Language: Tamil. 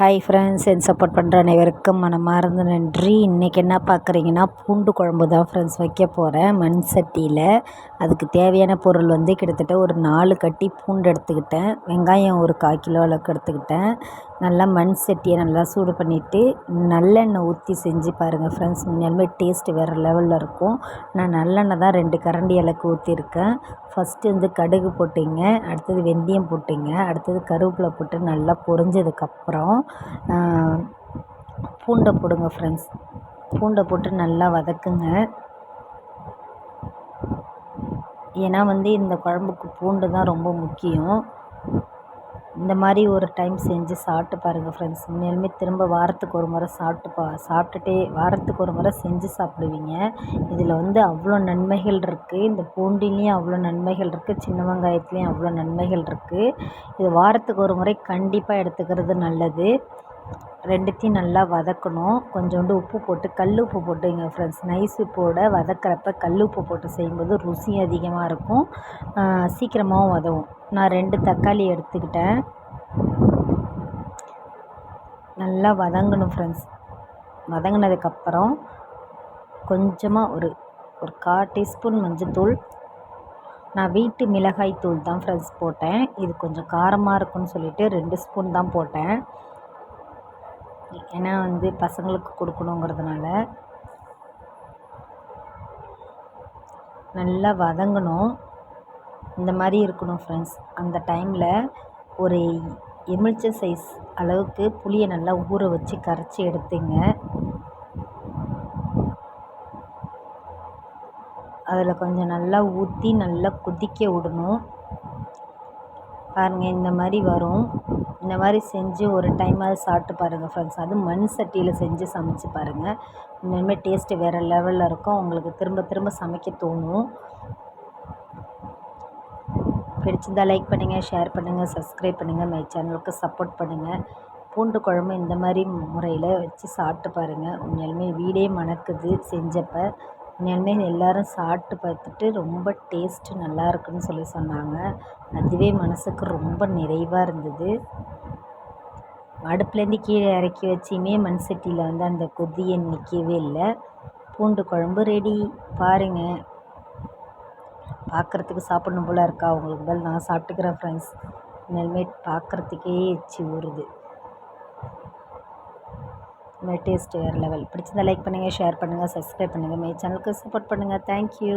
ஹாய் ஃப்ரெண்ட்ஸ் என் சப்போர்ட் பண்ணுற அனைவருக்கும் மனமார்ந்த நன்றி. இன்றைக்கி என்ன பார்க்குறீங்கன்னா பூண்டு குழம்பு தான் ஃப்ரெண்ட்ஸ் வைக்க போகிறேன் மண் சட்டியில். அதுக்கு தேவையான பொருள் வந்து கிட்டத்தட்ட ஒரு நாலு கட்டி பூண்டு எடுத்துக்கிட்டேன். வெங்காயம் ஒரு கால் கிலோ அளவுக்கு எடுத்துக்கிட்டேன். நல்லா மண் சட்டியை நல்லா சூடு பண்ணிவிட்டு நல்லெண்ணெய் ஊற்றி செஞ்சு பாருங்கள் ஃப்ரெண்ட்ஸ் உண்மையாலுமே டேஸ்ட்டு வேறு லெவலில் இருக்கும். நான் நல்லெண்ணெய் தான் ரெண்டு கரண்டி அளவுக்கு ஊற்றிருக்கேன் ஃபஸ்ட்டு வந்து கடுகு போட்டிங்க அடுத்தது வெந்தயம் போட்டிங்க அடுத்தது கருவேப்பிலை போட்டு நல்லா பொரிஞ்சதுக்கப்புறம் பூண்டை போடுங்க ஃப்ரெண்ட்ஸ் பூண்டை போட்டு நல்லா வதக்குங்க. ஏன்னா வந்து இந்த குழம்புக்கு பூண்டு தான் ரொம்ப முக்கியம். இந்த மாதிரி ஒரு டைம் செஞ்சு சாப்பிட்டு பாருங்கள் ஃப்ரெண்ட்ஸ் உண்மையாலுமே திரும்ப வாரத்துக்கு ஒரு முறை சாப்பிட்டு பா சாப்பிட்டுட்டே வாரத்துக்கு ஒரு முறை செஞ்சு சாப்பிடுவீங்க. இதில் வந்து அவ்வளோ நன்மைகள் இருக்குது இந்த பூண்டிலையும் அவ்வளோ நன்மைகள் இருக்குது சின்ன வெங்காயத்துலேயும் அவ்வளோ நன்மைகள் இருக்குது இது வாரத்துக்கு ஒரு முறை கண்டிப்பாக எடுத்துக்கிறது நல்லது. ரெண்டுத்தையும் நல்லா வதக்கணும். கொஞ்சோண்டு உப்பு போட்டு கல் உப்பு போட்டுங்க ஃப்ரெண்ட்ஸ் நைஸ் உப்போட வதக்கிறப்ப கல் உப்பு போட்டு செய்யும்போது ருசி அதிகமாக இருக்கும். சீக்கிரமாகவும் வதவும். நான் ரெண்டு தக்காளி எடுத்துக்கிட்டேன். நல்லா வதங்கணும் ஃப்ரெண்ட்ஸ் வதங்கினதுக்கப்புறம் கொஞ்சமாக ஒரு ஒரு கால் டீஸ்பூன் மஞ்சத்தூள் நான் வீட்டு மிளகாய் தூள் தான் ஃப்ரெண்ட்ஸ் போட்டேன். இது கொஞ்சம் காரமாக இருக்குன்னு சொல்லிவிட்டு ரெண்டு ஸ்பூன் தான் போட்டேன். ஏன்னா வந்து பசங்களுக்கு கொடுக்கணுங்கிறதுனால. நல்லா வதங்கணும். இந்த மாதிரி இருக்கணும் ஃப்ரெண்ட்ஸ் அந்த டைமில் ஒரு எமிழ்ச்ச சைஸ் அளவுக்கு புளியை நல்லா ஊற வச்சு கரைச்சி எடுத்துங்க. அதில் கொஞ்சம் நல்லா ஊற்றி நல்லா கொதிக்க விடணும். பாருங்கள் இந்த மாதிரி வரும். இந்த மாதிரி செஞ்சு ஒரு டைமாவது சாப்பிட்டு பாருங்கள் ஃப்ரெண்ட்ஸ் அதுவும் மண் சட்டியில் செஞ்சு சமைச்சு பாருங்கள் இன்னுமே டேஸ்ட்டு வேறு லெவலில் இருக்கும். உங்களுக்கு திரும்ப திரும்ப சமைக்க தோணும். பிடிச்சிருந்தால் லைக் பண்ணுங்கள் ஷேர் பண்ணுங்கள் சப்ஸ்கிரைப் பண்ணுங்கள் மை சேனலுக்கு சப்போர்ட் பண்ணுங்கள் பூண்டு குழம்பு இந்த மாதிரி முறையில் வச்சு சாப்பிட்டு பாருங்கள் உண்மையாலுமே வீடே மணக்குது செஞ்சப்போ. உண்மையாலுமே எல்லோரும் சாப்பிட்டு பார்த்துட்டு ரொம்ப டேஸ்ட்டு நல்லா இருக்குன்னு சொல்லி சொன்னாங்க. அதுவே மனதுக்கு ரொம்ப நிறைவாக இருந்தது. அடுப்புலேருந்து கீழே இறக்கி வச்சுமே மண் சட்டியில் வந்து அந்த கொதியை நிற்கவே இல்லை. பூண்டு குழம்பு ரெடி பாருங்கள் பார்க்குறதுக்கு சாப்பிட்ணும் போல் இருக்கா? உங்களுக்கு பதில் நான் சாப்பிட்டுக்கிறேன் ஃப்ரெண்ட்ஸ் இனிமேல் பார்க்குறதுக்கே எச்சி ஊறுது. டேஸ்ட் வேறு லெவல் பிடிச்சிருந்தா லைக் பண்ணுங்கள் ஷேர் பண்ணுங்கள் சப்ஸ்கிரைப் பண்ணுங்கள் மே சேனலுக்கு சப்போர்ட் பண்ணுங்கள் தேங்க்யூ